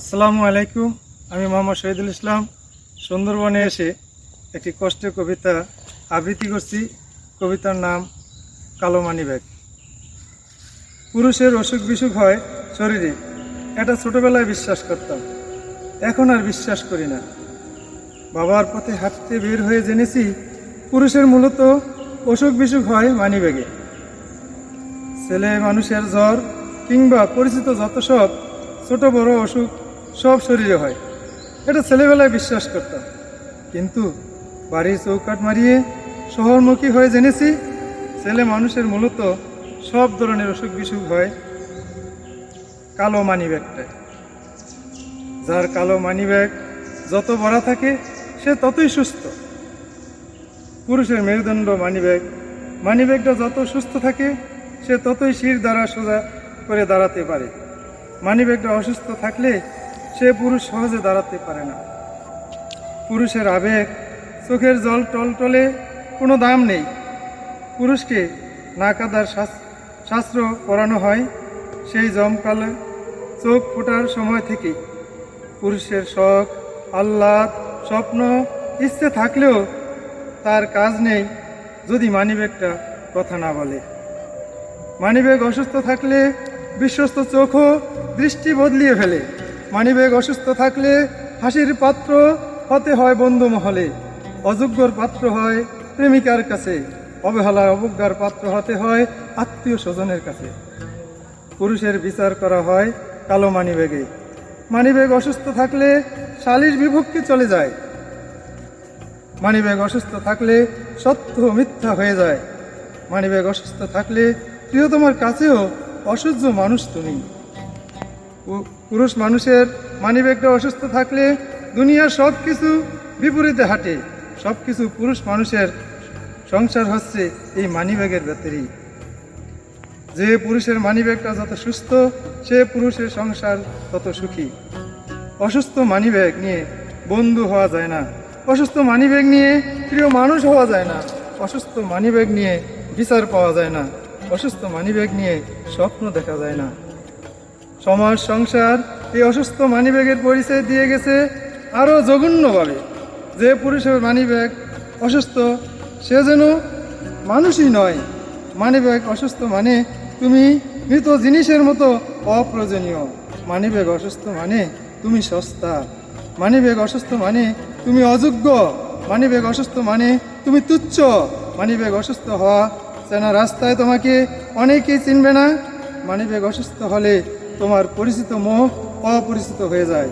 আসসালামু আলাইকুম, আমি মোহাম্মদ শহীদুল ইসলাম। সুন্দরবনে এসে একটি কষ্টের কবিতা আবৃত্তি করছি। কবিতার নাম কালো মানি ব্যাগ। পুরুষের অসুখ বিসুখ হয় শরীরে। এটা ছোটবেলায় বিশ্বাস করতাম। এখন আর বিশ্বাস করি না। বাবার পথে হাঁটতে বের হয়ে জেনেছি, পুরুষের মূলত অসুখ বিসুখ হয় মানি ব্যাগে। ছেলে মানুষের জ্বর কিংবা পরিচিত যত সব ছোট বড় অসুখ সব শরীরে হয়। এটা ছেলেবেলায় বিশ্বাস করতাম। কিন্তু বাড়ির চৌকাট মারিয়ে শহরমুখী হয়ে জেনেছি, ছেলে মানুষের মূলত সব ধরনের অসুখ বিসুখ হয় কালো মানি ব্যাগটায়। যার কালো মানি ব্যাগ যত ভরা থাকে, সে ততই সুস্থ। পুরুষের মেরুদণ্ড মানি ব্যাগ, মানি ব্যাগটা যত সুস্থ থাকে, সে ততই শির দ্বারা সোজা করে দাঁড়াতে পারে। মানি ব্যাগটা অসুস্থ থাকলে সে পুরুষ সহজে দাঁড়াতে পারে না। পুরুষের আবেগ, চোখের জল টলটলে কোনো দাম নেই। পুরুষকে না কাদার শাস- শাস্ত্র পড়ানো হয় সেই জমকালে চোখ ফোটার সময় থেকে। পুরুষের শখ, আহ্লাদ, স্বপ্ন, ইচ্ছে থাকলেও তার কাজ নেই যদি মানিব্যাগটা কথা না বলে। মানিব্যাগ অসুস্থ থাকলে বিশ্বস্ত চোখও দৃষ্টি বদলিয়ে ফেলে। মানিব্যাগ অসুস্থ থাকলে হাসির পাত্র হতে হয় বন্ধু মহলে। অযোগ্যর পাত্র হয় প্রেমিকার কাছে। অবহেলায় অবজ্ঞার পাত্র হতে হয় আত্মীয় স্বজনের কাছে। পুরুষের বিচার করা হয় কালো মানিব্যাগে মানিব্যাগ অসুস্থ থাকলে শালির বিভক্তি চলে যায়। মানিব্যাগ অসুস্থ থাকলে সত্য মিথ্যা হয়ে যায়। মানিব্যাগ অসুস্থ থাকলে প্রিয়তমার কাছেও অসহ্য মানুষ তুমি। পুরুষ মানুষের মানিব্যাগটা অসুস্থ থাকলে দুনিয়ার সব কিছু বিপরীতে হাঁটে। সব কিছু পুরুষ মানুষের সংসার হচ্ছে এই মানিব্যাগের ব্যাপারেই যে পুরুষের মানিব্যাগটা যত সুস্থ, সে পুরুষের সংসার তত সুখী। অসুস্থ মানিব্যাগ নিয়ে বন্ধু হওয়া যায় না। অসুস্থ মানিব্যাগ নিয়ে প্রিয় মানুষ হওয়া যায় না। অসুস্থ মানিব্যাগ নিয়ে বিচার পাওয়া যায় না। অসুস্থ মানিব্যাগ নিয়ে স্বপ্ন দেখা যায় না। সমাজ, সংসার, এই অসুস্থ মানিব্যাগের পরিচয় দিয়ে গেছে আরও জঘন্যভাবে। যে পুরুষের মানিব্যাগ অসুস্থ, সে যেন মানুষই নয়। মানিব্যাগ অসুস্থ মানে তুমি মৃত জিনিসের মতো অপ্রয়োজনীয়। মানিব্যাগ অসুস্থ মানে তুমি সস্তা। মানিব্যাগ অসুস্থ মানে তুমি অযোগ্য। মানিব্যাগ অসুস্থ মানে তুমি তুচ্ছ। মানিব্যাগ অসুস্থ হওয়া চেনা রাস্তায় তোমাকে অনেকেই চিনবে না। মানিব্যাগ অসুস্থ হলে তোমার পরিচিত মুখ অপরিচিত হয়ে যায়।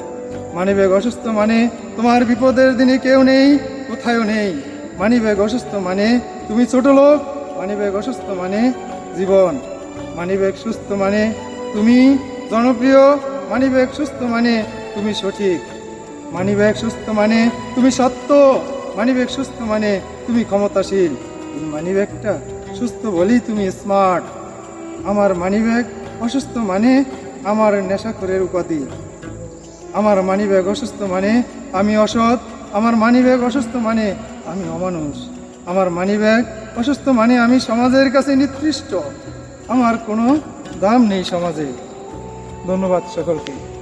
মানিব্যাগ অসুস্থ মানে তোমার বিপদের দিনে কেউ নেই কোথাও নেই। মানিব্যাগ অসুস্থ মানে তুমি ছোট লোক, মানিব্যাগ অসুস্থ মানে জীবন। মানিব্যাগ সুস্থ মানে তুমি জনপ্রিয়, মানিব্যাগ সুস্থ মানে তুমি সঠিক। মানিব্যাগ সুস্থ মানে তুমি সত্য, মানিব্যাগ সুস্থ মানে তুমি ক্ষমতাশীল। এই মানিব্যাগটা সুস্থ বলেই তুমি স্মার্ট আমার মানিব্যাগ অসুস্থ মানে আমার নেশা করে উপাধি আমার মানিব্যাগ অসুস্থ মানে আমি অসৎ। আমার মানিব্যাগ অসুস্থ মানে আমি অমানুষ। আমার মানিব্যাগ অসুস্থ মানে আমি সমাজের কাছে নিকৃষ্ট। আমার কোনো দাম নেই সমাজে। ধন্যবাদ সকলকে।